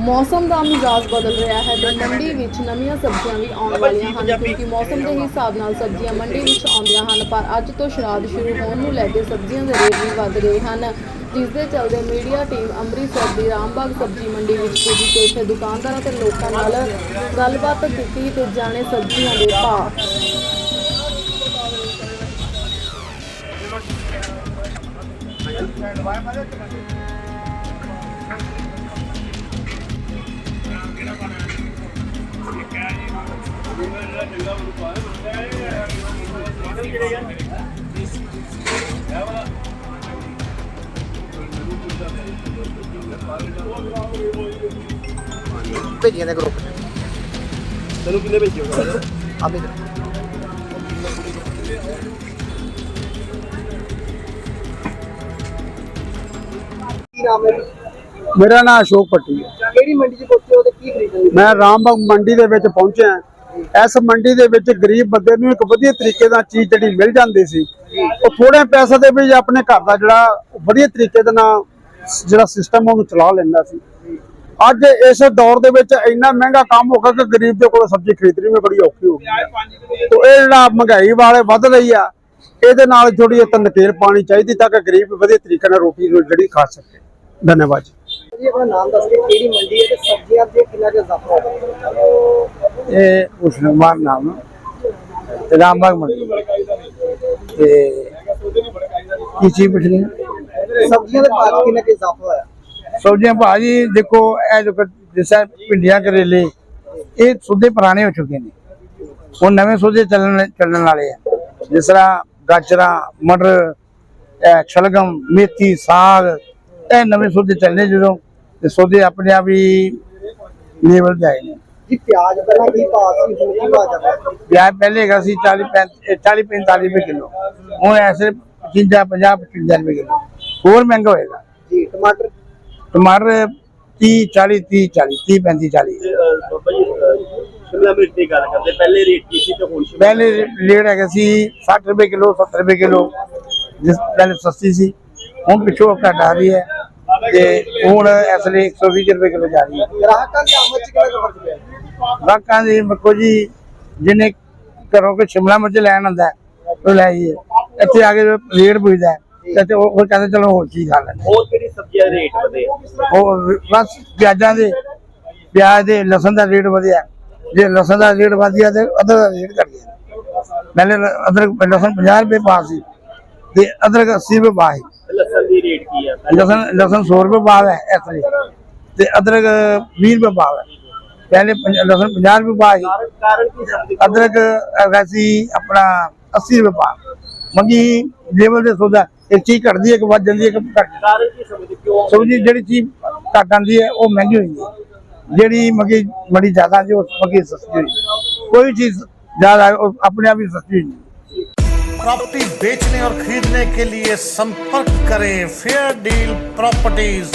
ਮੌਸਮ ਦਾ ਮਿਜਾਜ਼ ਬਦਲ ਰਿਹਾ ਹੈ ਤੇ ਮੰਡੀ ਵਿੱਚ ਨਵੀਆਂ ਸਬਜ਼ੀਆਂ ਵੀ ਆਉਣ ਵਾਲੀਆਂ ਹਨ ਕਿਉਂਕਿ ਮੌਸਮ ਦੇ ਹਿਸਾਬ ਨਾਲ ਸਬਜ਼ੀਆਂ ਮੰਡੀ ਵਿੱਚ ਆਉਂਦੀਆਂ ਹਨ ਪਰ ਅੱਜ ਤੋਂ ਸ਼ਰਾਧ ਸ਼ੁਰੂ ਹੋਣ ਨੂੰ ਲੈ ਕੇ ਸਬਜ਼ੀਆਂ ਦੇ ਰੇਟ ਵੀ ਵੱਧ ਗਏ ਹਨ। ਜਿਸ ਦੇ ਚੱਲਦੇ ਮੀਡੀਆ ਟੀਮ ਅੰਮ੍ਰਿਤਸਰ ਦੀ ਰਾਮਬਾਗ ਸਬਜ਼ੀ ਮੰਡੀ ਵਿੱਚ ਪੁੱਜੀ ਤੇ ਇੱਥੇ ਦੁਕਾਨਦਾਰਾਂ ਤੇ ਲੋਕਾਂ ਨਾਲ ਗੱਲਬਾਤ ਕੀਤੀ ਤੇ ਜਾਣੇ ਸਬਜ਼ੀਆਂ ਦੇ ਭਾਅ। ਮੇਰਾ ਨਾਮ ਅਸ਼ੋਕ ਪੱਟੀ ਹੈ ਕਿਹੜੀ ਮੰਡੀ 'ਚ ਪਹੁੰਚੇ ਹੋ ਤੇ ਕੀ ਖਰੀਦਦੇ ਮੈਂ ਰਾਮਬਾਗ ਮੰਡੀ ਦੇ ਵਿੱਚ ਪਹੁੰਚਿਆ ਇਸ ਮੰਡੀ ਦੇ ਵਿੱਚ ਗਰੀਬ ਬੰਦੇ ਨੂੰ ਇੱਕ ਵਧੀਆ ਤਰੀਕੇ ਨਾਲ ਚੀਜ਼ ਜਿਹੜੀ ਮਿਲ ਜਾਂਦੀ ਸੀ, ਉਹ ਥੋੜੇ ਪੈਸੇ ਦੇ ਵਿੱਚ ਆਪਣੇ ਘਰ ਦਾ ਜਿਹੜਾ ਵਧੀਆ ਤਰੀਕੇ ਦੇ ਨਾਲ ਜਿਹੜਾ ਸਿਸਟਮ ਉਹਨੂੰ ਚਲਾ ਲੈਂਦਾ ਸੀ। ਅੱਜ ਇਸ ਦੌਰ ਦੇ ਵਿੱਚ ਇੰਨਾ ਮਹਿੰਗਾ ਕੰਮ ਹੋ ਗਿਆ ਕਿ ਗਰੀਬ ਦੇ ਕੋਲ ਸਬਜ਼ੀ ਖਰੀਦਣੀ ਵੀ ਬੜੀ ਔਖੀ ਹੋ ਗਈ। ਹੈ ਇਹ ਜਿਹੜਾ ਮਹਿੰਗਾਈ ਵਾਲੇ ਵੱਧ ਰਹੀ ਆ, ਇਹਦੇ ਨਾਲ ਥੋੜੀ ਇਹ ਨਕੇਲ ਪਾਣੀ ਚਾਹੀਦੀ ਤਾਂ ਕਿ ਗਰੀਬ ਵਧੀਆ ਤਰੀਕੇ ਨਾਲ ਰੋਟੀ ਜਿਹੜੀ ਖਾ ਸਕੇ। ਧੰਨਵਾਦ ਜੀ। ਆਪਣਾ ਨਾਮ ਦੱਸ ਕੇ ਕਿਹੜੀ ਮੰਡੀ ਹੈ ਤੇ ਸਬਜ਼ੀਆਂ ਦੇ ਕਿੰਨਾ ਕੁ ਇਜ਼ਾਫਾ ਹੋਇਆ ਇਹ ਕੁਮਾਰ ਨਾਮ ਤੇ ਰਾਮਬਾਗ ਮੰਡੀ ਤੇ ਕੀ ਚੀਜ਼ ਪੁੱਛਣੀ ਸਬਜ਼ੀਆਂ ਦੇ ਭਾਅ ਕਿੰਨਾ ਕੁ ਇਜ਼ਾਫਾ ਹੋਇਆ? ਸਬਜ਼ੀਆਂ ਭਾਜੀ ਦੇਖੋ ਇਹ ਜੋ ਜਿਸਾ ਭਿੰਡੀਆਂ ਕਰੇਲੇ ਇਹ ਸੁੱਧੇ ਪੁਰਾਣੇ ਹੋ ਚੁੱਕੇ ਨੇ। ਉਹ ਨਵੇਂ ਸੌਦੇ ਚੱਲਣ ਚੱਲਣ ਵਾਲੇ ਆ। ਜਿਸ ਤਰ੍ਹਾਂ ਗਾਜਰਾਂ ਮਟਰ ਇਹ ਸ਼ਲਗਮ ਮੇਥੀ ਸਾਗ ਇਹ ਨਵੇਂ ਸੌਦੇ ਚੱਲਣੇ ਜਦੋਂ ਤੇ ਸੌਦੇ ਆਪਣੇ ਆਪ ਹੀ ਲੈਵਲ ਜਾਏ ਨੇ। ਜੀ ਪਿਆਜ਼ ਪਹਿਲਾਂ ਕੀ ਭਾਅ ਸੀ ਹੁਣ ਕੀ ਭਾਅ ਚੱਲ ਰਿਹਾ ਪਿਆਜ਼ ਪਹਿਲੇ ਹੈਗਾ ਸੀ 40 40 45 ਰੁਪਏ ਕਿਲੋ। ਹੁਣ ਐਸੇ 55 50 55 ਰੁਪਏ ਕਿਲੋ। ਹੋਰ ਮਹਿੰਗਾ ਹੋਏਗਾ। ਜੀ ਟਮਾਟਰ? ਟਮਾਟਰ 30 40 30 40 30 35 40 ਬਾਬਾ ਜੀ ਸ਼ਿਮਲਾ ਮਿਰਚ ਦੀ ਗੱਲ ਕਰਦੇ ਪਹਿਲੇ ਰੇਟ ਕੀ ਸੀ ਤੇ ਹੁਣ ਸ਼ਿਮਲਾ ਪਹਿਲੇ ਰੇਟ ਹੈਗਾ ਸੀ 60 ਰੁਪਏ ਕਿਲੋ 70 ਰੁਪਏ ਕਿਲੋ ਜਿਸ ਪਹਿਲੇ ਸਸਤੀ ਸੀ। ਹੁਣ ਪਿੱਛੋਂ ਘਟ ਆ ਰਹੀ ਹੈ ਤੇ ਹੁਣ ਇਸ ਲਈ 120 ਰੁਪਏ ਕਿਲੋ ਜਾ ਰਹੀ ਹੈ। ਗ੍ਰਾਹਕਾਂ ਦੀ ਆਮਦ 'ਚ ਕਿੰਨਾ ਕੁ ਫ਼ਰਕ ਪਿਆ? ਗਾਹਕਾਂ ਦੀ ਮੱਕੋ ਜੀ ਜਿਹਨੇ ਘਰੋਂ ਕੋਈ ਸ਼ਿਮਲਾ ਮਿਰਚ ਲੈਣ ਆਉਂਦਾ ਹੈ, ਉਹ ਲੈ ਆਈਏ। ਇੱਥੇ ਆ ਕੇ ਰੇਟ ਪੁੱਛਦਾ ਹੈ, ਤੇ ਉਹ ਕਹਿੰਦੇ ਚਲੋ ਹੋਰ ਚੀਜ਼ ਖਾ ਲੈਂਦੇ ਹੋਰ ਕਿਹੜੀ ਸਬਜ਼ੀਆਂ ਦੇ ਰੇਟ ਵਧੇ? ਉਹ ਬਸ ਪਿਆਜ਼ਾਂ ਦੇ ਪਿਆਜ਼ ਦੇ ਲਸਣ ਦਾ ਰੇਟ ਵਧਿਆ। ਜੇ ਲਸਣ ਦਾ ਰੇਟ ਵਧਿਆ ਤੇ ਅਦਰਕ ਦਾ ਰੇਟ ਘਟ ਗਿਆ। ਪਹਿਲੇ ਅਦਰਕ ਲਸਣ 50 ਰੁਪਏ ਪਾ ਸੀ ਤੇ ਅਦਰਕ 80 ਰੁਪਏ ਪਾ ਸੀ। ਲਸਣ ਦੀ ਰੇਟ ਕੀ ਆ? ਲਸਣ ਲਸਣ 100 ਰੁਪਏ ਪਾ ਹੈ ਇਸ ਲਈ। ਤੇ ਅਦਰਕ 20 ਰੁਪਏ ਪਾ ਹੈ। ਪਹਿਲੇ ਪੰਜ- ਲਸਣ 50 ਰੁਪਏ ਪਾ ਸੀ ਕਾਰਨ ਕਾਰਨ ਕੀ ਸਮਝਦੇ ਅਦਰਕ ਹੈਗਾ ਸੀ ਆਪਣਾ 80 ਰੁਪਏ ਪਾ ਮੰਗੀ ਲੈਵਲ ਦੇ ਸੌਦਾ ਇੱਕ ਚੀਜ਼ ਘਟਦੀ ਹੈ ਇੱਕ ਵੱਧ ਜਾਂਦੀ ਹੈ ਇੱਕ ਘਟ ਕਾਰਨ ਕੀ ਸਮਝਦੇ ਕਿਉਂ ਸਬਜ਼ੀ ਜਿਹੜੀ ਚੀਜ਼ ਘੱਟ ਆਉਂਦੀ ਹੈ ਉਹ ਮਹਿੰਗੀ ਹੋਈ ਹੈ ਜਿਹੜੀ ਮਗੀ ਬੜੀ ਜ਼ਿਆਦਾ ਆਉਂਦੀ ਹੈ, ਉਹ ਮਗੀ ਸਸਤੀ ਹੋਈ ਹੈ। ਕੋਈ ਵੀ ਚੀਜ਼ ਜ਼ਿਆਦਾ ਹੈ, ਉਹ ਆਪਣੇ ਆਪ ਹੀ ਸਸਤੀ ਹੋਈ ਹੈ प्रॉपर्टी बेचने और खरीदने के लिए संपर्क करें फेयर डील प्रॉपर्टीज